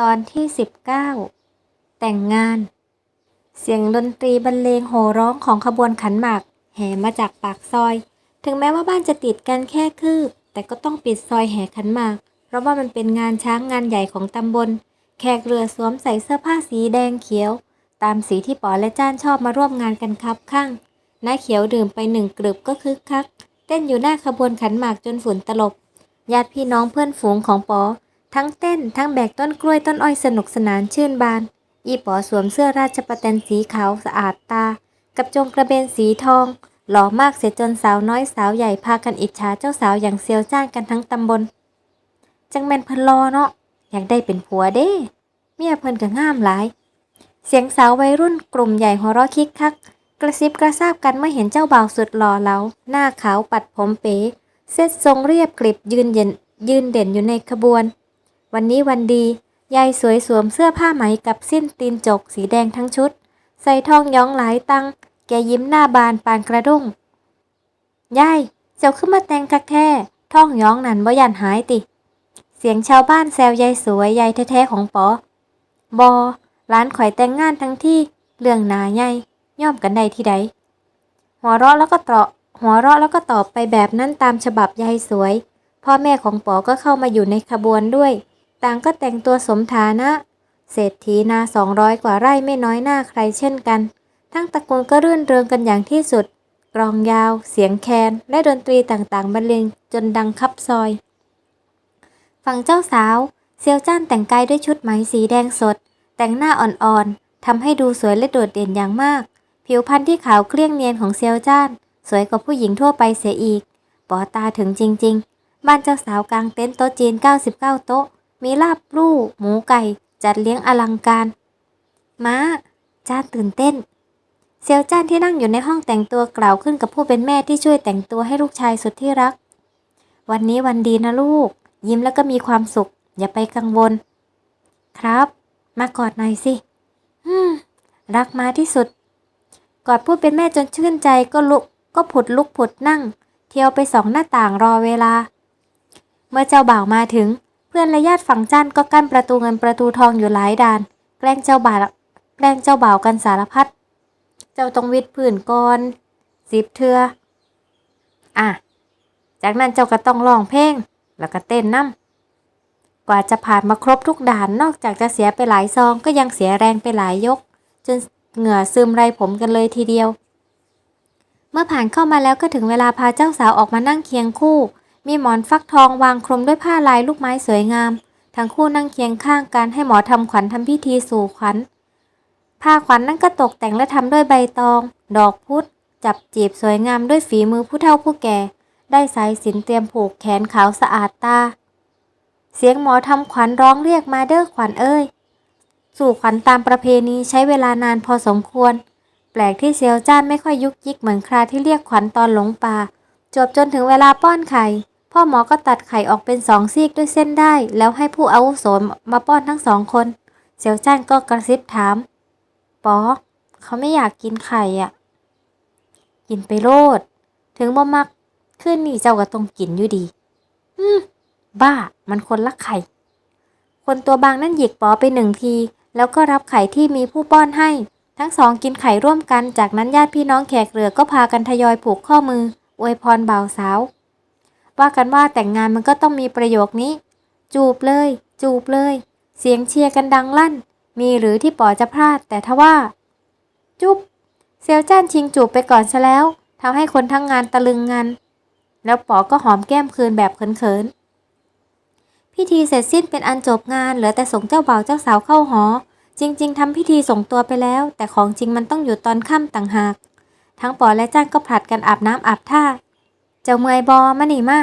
ตอนที่ 19 แต่งงาน เสียงดนตรีบรรเลงโห่ร้องของขบวนขันหมาก แห่มาจากปากซอย ถึงแม้ว่าบ้านจะติดกันแค่คืบ แต่ก็ต้องปิดซอยแห่ขันหมาก เพราะว่ามันเป็นงานช้างงานใหญ่ของตำบล แขกเรือสวมใส่เสื้อผ้าสีแดงเขียว ตามสีที่ป๋อและจ้านชอบมาร่วมงานกันครับข้างน้าเขียวดื่มไปหนึ่งกรึบก็คึกคัก เต้นอยู่หน้าขบวนขันหมากจนฝุ่นตลบญาติพี่น้องเพื่อนฝูงของป๋อ ทั้งเต้น ทั้งแบกต้นกล้วยต้นอ้อยสนุกสนานชื่นบานอีป๋อสวมเสื้อราชประแตนสีขาวสะอาดตา กับจงกระเบนสีทอง หล่อมากเสียจนสาวน้อยสาวใหญ่พากันอิจฉาเจ้าสาวอย่างเซียวจ้านกันทั้งตำบล จังแมนเพิ่นรอเนาะอยากได้เป็นผัวเด้เมียเพิ่นก็ง่ามหลาย เสียงสาววัยรุ่นกลุ่มใหญ่หัวเราะคิกคัก กระซิบกระซาบกันเมื่อเห็นเจ้าบ่าวสุดหล่อเหลาหน้าขาวปัดผมเป๋เซ็ตทรงเรียบกริบยืนเย็นยืนเด่นอยู่ในขบวน วันนี้วันดี ยายสวยสวมเสื้อผ้าไหมกับสิ้นตีนจกสีแดงทั้งชุด ใส่ทองย้องหลายตัง แกยิ้มหน้าบานปานกระด้ง ยาย เจ้าขึ้นมาแต่งคักแท้ท่องย้องนั่นบ่ยันหายติ เสียงชาวบ้านแซวยายสวยยายแท้ๆของปอบอร้านข่อยแต่งงานทั้งที่เรื่องหนาใหญ่ย่อมกันใดที่ใด หัวเราะแล้วก็ตอบหัวเราะแล้วก็ตอบไปแบบนั้นตามฉบับยายสวย พ่อแม่ของปอก็เข้ามาอยู่ในขบวนด้วย ต่างก็แต่งตัวสมฐานะ เศรษฐีนาสองร้อยกว่าไร่ไม่น้อยหน้าใครเช่นกัน ทั้งตระกูลก็รื่นเริงกันอย่างที่สุดกลองยาว เสียงแคน และดนตรีต่างๆบรรเลงจนดังคับซอย ฝั่งเจ้าสาว เซียวจ้านแต่งกายด้วยชุดไหมสีแดงสด แต่งหน้าอ่อนๆทำให้ดูสวยและโดดเด่นอย่างมาก ผิวพรรณที่ขาวเกลี้ยงเนียนของเซียวจ้าน สวยกว่าผู้หญิงทั่วไปเสียอีกปอตาถึงจริง ๆ บ้านเจ้าสาวกลางเต็นท์โต๊ะจีน 99 โต๊ะ มีลาบลู่ หมูไก่ จัดเลี้ยงอลังการ ม้า จ้าตื่นเต้น เซียวจ้านที่นั่งอยู่ในห้องแต่งตัวกล่าวขึ้นกับผู้เป็นแม่ที่ช่วยแต่งตัวให้ลูกชายสุดที่รัก วันนี้วันดีนะลูก ยิ้มแล้วก็มีความสุข อย่าไปกังวล ครับ มากอดหน่อยสิ อืม รักมาที่สุด กอดผู้เป็นแม่จนชื่นใจก็ลุกก็ผุดลุกผุดนั่ง เที่ยวไปสองหน้าต่างรอเวลา เมื่อเจ้าบ่าวมาถึง พื่อนและญาติฝั่งจ้านก็กั้นประตูเงินประตูทองอยู่หลายด่าน แกล้งเจ้าบ่าวแกล้งเจ้าบ่าวกันสารพัดเจ้าต้องวิดผื่นก่อนสิบเทืออะจากนั้นเจ้าก็ต้องร้องเพลงแล้วก็เต้นน้ำกว่าจะผ่านมาครบทุกด่านนอกจากจะเสียไปหลายซองก็ยังเสียแรงไปหลายยก จนเหงื่อซึมไรผมกันเลยทีเดียว เมื่อผ่านเข้ามาแล้วก็ถึงเวลาพาเจ้าสาวออกมานั่งเคียงคู่ มีหมอนฟักทองวางคลุมด้วยผ้าลายลูกไม้สวยงาม ทั้งคู่นั่งเคียงข้างกันให้หมอทำขวัญทำพิธีสู่ขวัญ ผ้าขวัญนนั่นก็ตกแต่งและทำด้วยใบตอง ดอกพุธจับจีบสวยงามด้วยฝีมือผู้เฒ่าผู้แก่ ได้สายสินเตรียมผูกแขนขาวสะอาดตา เสียงหมอทำขวัญร้องเรียกมาเด้อขวัญเอ้ย สู่ขวัญตามประเพณีใช้เวลานานพอสมควร แปลกที่เซียวจ้านไม่ค่อยยุกยิกเหมือนคราที่เรียกขวัญตอนหลงป่า จบจนถึงเวลาป้อนไข่ พ่อหมอก็ตัดไข่ออกเป็นสองซีกด้วยเส้นได้ แล้วให้ผู้อาวุโสมาป้อนทั้งสองคนเซียวจ้านก็กระซิบถามป๋อเขาไม่อยากกินไข่อะ กินไปโลด ถึงบ่มักขึ้นนี่เจ้าก็ต้องกินอยู่ดี อืม บ้า มันคนละไข่ คนตัวบางนั่นหยิกป๋อไปหนึ่งที แล้วก็รับไข่ที่มีผู้ป้อนให้ ทั้งสองกินไข่ร่วมกัน จากนั้นญาติพี่น้องแขกเรือก็พากันทยอยผูกข้อมือ อวยพรบ่าวสาว ว่ากันว่าแต่งงานมันก็ต้องมีประโยคนี้ จูบเลย จูบเลย เสียงเชียร์กันดังลั่น มีหรือที่ปอจะพลาด แต่ทว่า จุ๊บเซลจ้านชิงจูบไปก่อนซะแล้วทำให้คนทั้งงานตะลึงงัน แล้วปอก็หอมแก้มคืนแบบเขินๆพิธีเสร็จสิ้นเป็นอันจบงานเหลือแต่ส่งเจ้าบ่าวเจ้าสาวเข้าหอ จริง ๆทำพิธีส่งตัวไปแล้ว แต่ของจริงมันต้องอยู่ตอนค่ำต่างหาก ทั้งปอและจ้านก็ผลัดกันอาบน้ำอาบท่า เจ้าเมยบอมานี่มา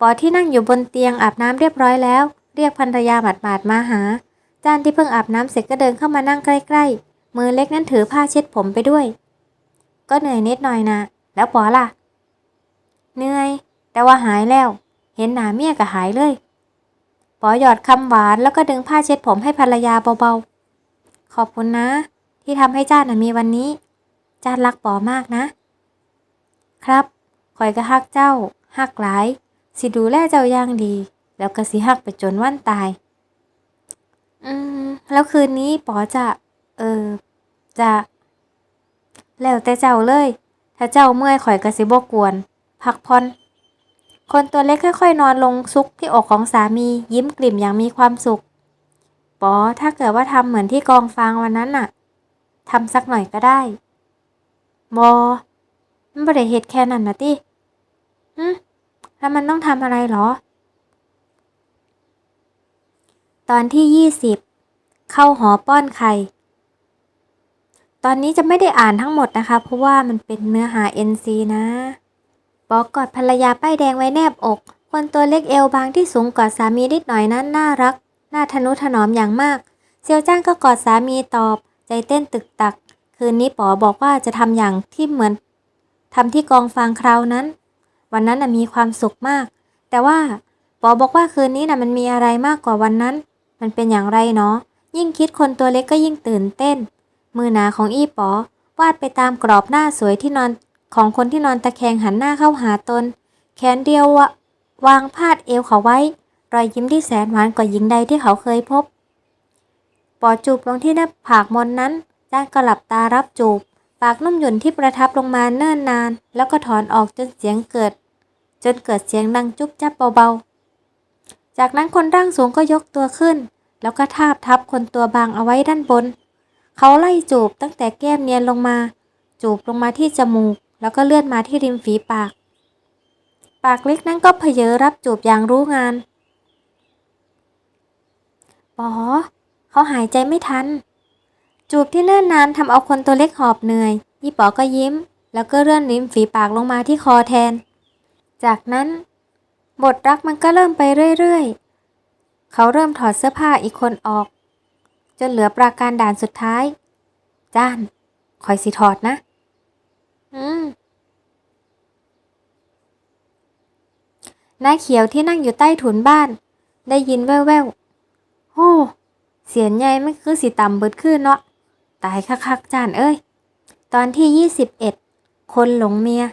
ปอที่นั่งอยู่บนเตียงอาบน้ำเรียบร้อยแล้ว เรียกภรรยาหมาดๆมาหา จานที่เพิ่งอาบน้ำเสร็จก็เดินเข้ามานั่งใกล้ๆ มือเล็กนั้นถือผ้าเช็ดผมไปด้วย ก็เหนื่อยนิดหน่อยนะ แล้วปอล่ะ เหนื่อย แต่ว่าหายแล้ว เห็นหนาเมียก็หายเลย ปอหยอดคำหวานแล้วก็ดึงผ้าเช็ดผมให้ภรรยาเบาๆ ขอบคุณนะ ที่ทำให้จ้านะมีวันนี้ จ้ารักปอมากนะ ครับ คอยก็ฮักเจ้าฮักหลาย สิดูแลเจ้าอย่างดี แล้วก็สิฮักไปจนวันตาย อืม แล้วคืนนี้ป๋อจะ เออ จะ แล้วแต่เจ้าเลย ถ้าเจ้าเมื่อยข่อยก็สิบ่กวน พักผ่อนคนตัวเล็กค่อยๆ นอนลงซุกที่อกของสามียิ้มกลิ่มอย่างมีความสุขป๋อถ้าเกิดว่าทำเหมือนที่กองฟางวันนั้นน่ะทำสักหน่อยก็ได้บอมันบ่ได้เฮ็ดแค่นั้นนะติ หึแล้วมันต้องทำอะไรเหรอ ตอนที่ยี่สิบเข้าหอป้อนไข่ ตอนนี้จะไม่ได้อ่านทั้งหมดนะคะ เพราะว่ามันเป็นเนื้อหา NC นะบอกกอดภรรยาป้ายแดงไว้แนบอกคนตัวเล็กเอวบางที่สูงกว่าสามีนิดหน่อยนั้นน่ารัก น่าทนุถนอมอย่างมาก เซียวจ้างก็กอดสามีตอบ ใจเต้นตึกตัก คืนนี้ป๋อบอกว่าจะทำอย่างที่เหมือนทำที่กองฟางคราวนั้น วันนั้นน่ะมีความสุขมาก แต่ว่าปอบอกว่าคืนนี้น่ะมันมีอะไรมากกว่าวันนั้น มันเป็นอย่างไรเนาะยิ่งคิดคนตัวเล็กก็ยิ่งตื่นเต้น มือหนาของอี้ปอวาดไปตามกรอบหน้าสวยที่นอนของคนที่นอนตะแคงหันหน้าเข้าหาตน แขนเดียววะวางพาดเอวเขาไว้ รอยยิ้มที่แสนหวานกว่าหญิงใดที่เขาเคยพบ ปอจูบลงที่หน้าผากมนนั้นจ้านก็หลับตารับจูบ ปากนุ่มหยุ่นที่ประทับลงมาเนิ่นนาน แล้วก็ถอนออกจนเสียงเกิด จนเกิดเสียงดังจุ๊บจับเบาๆ จากนั้นคนร่างสูงก็ยกตัวขึ้น แล้วก็ทาบทับคนตัวบางเอาไว้ด้านบน เขาไล่จูบตั้งแต่แก้มเนียนลงมา จูบลงมาที่จมูก แล้วก็เลื่อนมาที่ริมฝีปาก ปากเล็กนั้นก็เพเยอรับจูบอย่างรู้งาน ป๋อ เขาหายใจไม่ทัน จูบที่เนิ่นนานทำเอาคนตัวเล็กหอบเหนื่อยยี่ป๋อก็ยิ้ม แล้วก็เลื่อนริมฝีปากลงมาที่คอแทน จากนั้น บทรักมันก็เริ่มไปเรื่อยๆ เขาเริ่มถอดเสื้อผ้าอีกคนออก จนเหลือปราการด่านสุดท้าย จ้านคอยสิถอดนะ อืมนายเขียวที่นั่งอยู่ใต้ถุนบ้าน ได้ยินแว่วๆโอ้เสียงใหญ่ไม่คือสิต่ำเบิดขึ้นเนาะ ตายคักๆจานเอ้ย ตอนที่ 21 คนหลงเมีย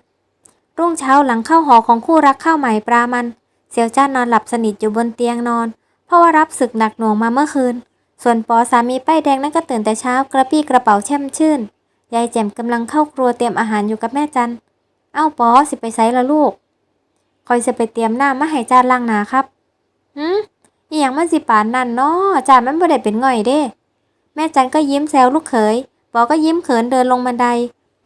รุ่งเช้าหลังเข้าหอของคู่รักเข้าใหม่ปรามัน เซียวจ้านนอนหลับสนิทอยู่บนเตียงนอน เพราะว่ารับศึกหนักหน่วงมาเมื่อคืน ส่วนปอสามีป้ายแดงนั่นก็ตื่นแต่เช้ากระปี้กระเป๋าแช่มชื่น ยายแจ่มกำลังเข้าครัวเตรียมอาหารอยู่กับแม่จัน เอ้าปอสิไปไซละลูก คอยจะไปเตรียมหน้ำมาให้จานล้างหนาครับ หืมอหย่างมันสิปานนั่นเนาะจานมันบ่ได้เป็นง่อยเด้ แม่จันก็ยิ้มแซวลูกเขยปอก็ยิ้มเขินเดินลงบันได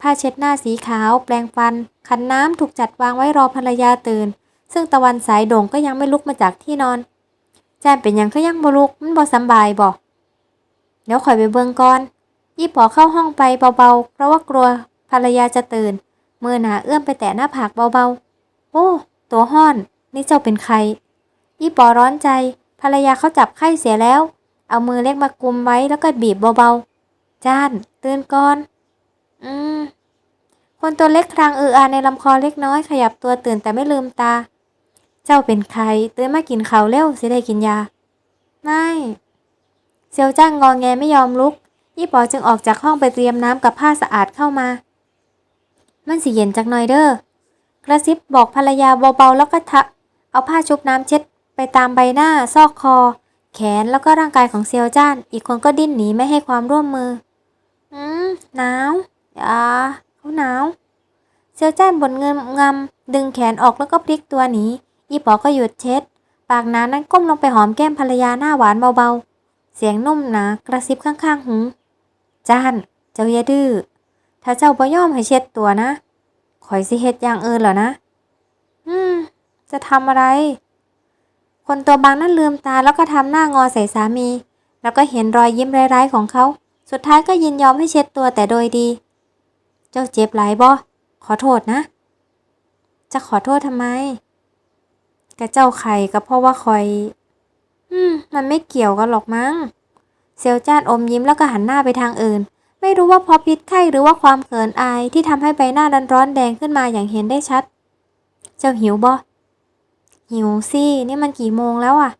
ผ้าเช็ดหน้าสีขาว แปรงฟัน ขันน้ำถูกจัดวางไว้รอภรรยาตื่น ซึ่งตะวันสายโด่งก็ยังไม่ลุกมาจากที่นอนจานเป็นยังก็ยังบ่ลุก มันบ่สบายบ่เดี๋ยวข่อยไปเบิ่งก่อน ยี่ปอเข้าห้องไปเบาๆ เพราะว่ากลัวภรรยาจะตื่น มือหนาเอื้อมไปแตะหน้าผากเบาๆ โอ้ ตัวห้อน นี่เจ้าเป็นใคร ยี่ปอร้อนใจ ภรรยาเขาจับไข้เสียแล้ว เอามือเล็กมากุมไว้แล้วก็บีบเบาๆ จ้าน ตื่นก่อน อืม คนตัวเล็กครางเอออาในลำคอเล็กน้อยขยับตัวตื่นแต่ไม่ลืมตา เจ้าเป็นใคร ตื่นมากินข้าวเร็วสิได้กินยา ไม่ เซียวจ้างงอแงไม่ยอมลุก ยี่ปอจึงออกจากห้องไปเตรียมน้ำกับผ้าสะอาดเข้ามา มันสิเย็นจักหน่อยเด้อกระซิบบอกภรรยาเบาๆแล้วก็ทะเอาผ้าชุบน้ำเช็ดไปตามใบหน้าซอกคอ แขนแล้วก็ร่างกายของเซียวจ้าน อีกคนก็ดิ้นหนีไม่ให้ความร่วมมือ อืมหนาวอย่าเขาหนาว เซียวจ้านบนเงินงำดึงแขนออกแล้วก็พลิกตัวหนี อีป๋อก็หยุดเช็ด ปากหนานั้นก้มลงไปหอมแก้มภรรยาหน้าหวานเบาๆ เสียงนุ่มหนากระซิบข้างๆหูจ้าน เจ้าอย่าดื้อ ถ้าเจ้าบ่ยอมให้เช็ดตัวนะ ข่อยสิเฮ็ดอย่างอื่นเหรอนะ อืม จะทำอะไร คนตัวบางนั่นลืมตาแล้วก็ทำหน้างอใส่สามี แล้วก็เห็นรอยยิ้มร้ายๆของเขา สุดท้ายก็ยินยอมให้เช็ดตัวแต่โดยดี เจ้าเจ็บหลายบ่ขอโทษนะ จะขอโทษทำไมกะเจ้าไข่ก็เพราะว่าคอย อืม มันไม่เกี่ยวกันหรอกมั้ง เซลจ้านอมยิ้มแล้วก็หันหน้าไปทางอื่น ไม่รู้ว่าเพราะพิษไข้หรือว่าความเขินอายที่ทำให้ใบหน้าดันร้อนแดงขึ้นมาอย่างเห็นได้ชัด เจ้าหิวบ่ หิวสินี่มันกี่โมงแล้วอะ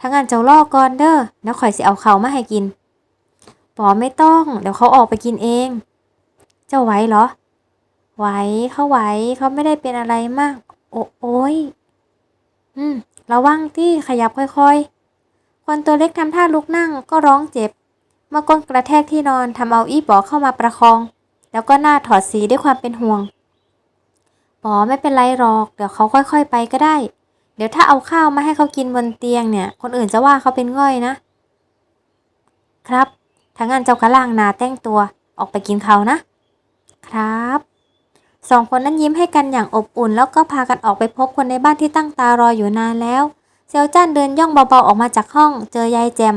ทั้งอันเจ้ารอกก่อนเด้อแล้วข่อยสิเอาเขามาให้กินปอไม่ต้อง เดี๋ยวเขาออกไปกินเอง เจ้าไหวเหรอ ไหวเขาไหวเขาไม่ได้เป็นอะไรมาก โอโอยอืมระวังที่ขยับค่อยๆ คนตัวเล็กทำท่าลุกนั่งก็ร้องเจ็บเมื่อก้นกระแทกที่นอนทำเอาอี้ป๋อเข้ามาประคอง แล้วก็หน้าถอดสีด้วยความเป็นห่วง ป๋อไม่เป็นไรหรอก เดี๋ยวเขาค่อยๆไปก็ได้ เดี๋ยวถ้าเอาข้าวมาให้เขากินบนเตียงเนี่ย คนอื่นจะว่าเขาเป็นง่อยนะ ครับถ้างั้นเจ้ากระล่างนาแต่งตัวออกไปกินเขานะ ครับสองคนนั้นยิ้มให้กันอย่างอบอุ่น แล้วก็พากันออกไปพบคนในบ้านที่ตั้งตารออยู่นานแล้ว เซียวจ้านเดินย่องเบาๆออกมาจากห้อง เจอยายแจม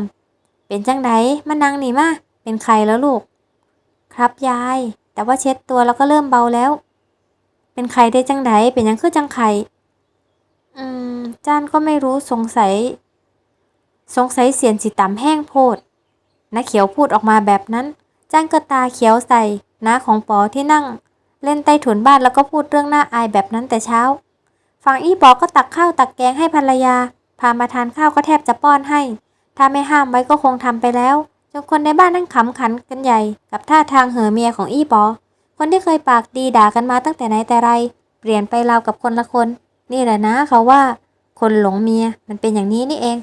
เป็นจังไดมานั่งนี่มาเป็นใครแล้วลูก ครับยาย แต่ว่าเช็ดตัวแล้วก็เริ่มเบาแล้ว เป็นใครได้จังไดเป็นยังคือจังไข่อืม จ้านก็ไม่รู้สงสัย สงสัยเสียนสิต่ำแห้งโพดน้าเขียวพูดออกมาแบบนั้น จ้านก็ตาเขียวใส่น้าของปอที่นั่ง เล่นใต้ถุนบ้านแล้วก็พูดเรื่องหน่าอายแบบนั้นแต่เช้า ฝั่งอี้ปอก็ตักข้าวตักแกงให้ภรรยา พามาทานข้าวก็แทบจะป้อนให้ ถ้าไม่ห้ามไว้ก็คงทำไปแล้ว จนคนในบ้านนั่งขำขันกันใหญ่ กับท่าทางเห่อเมียของอี้ปอ คนที่เคยปากดีด่ากันมาตั้งแต่ไหนแต่ไร เปลี่ยนไปราวกับคนละคน นี่แหละนะเขาว่า คนหลงเมียมันเป็นอย่างนี้นี่เอง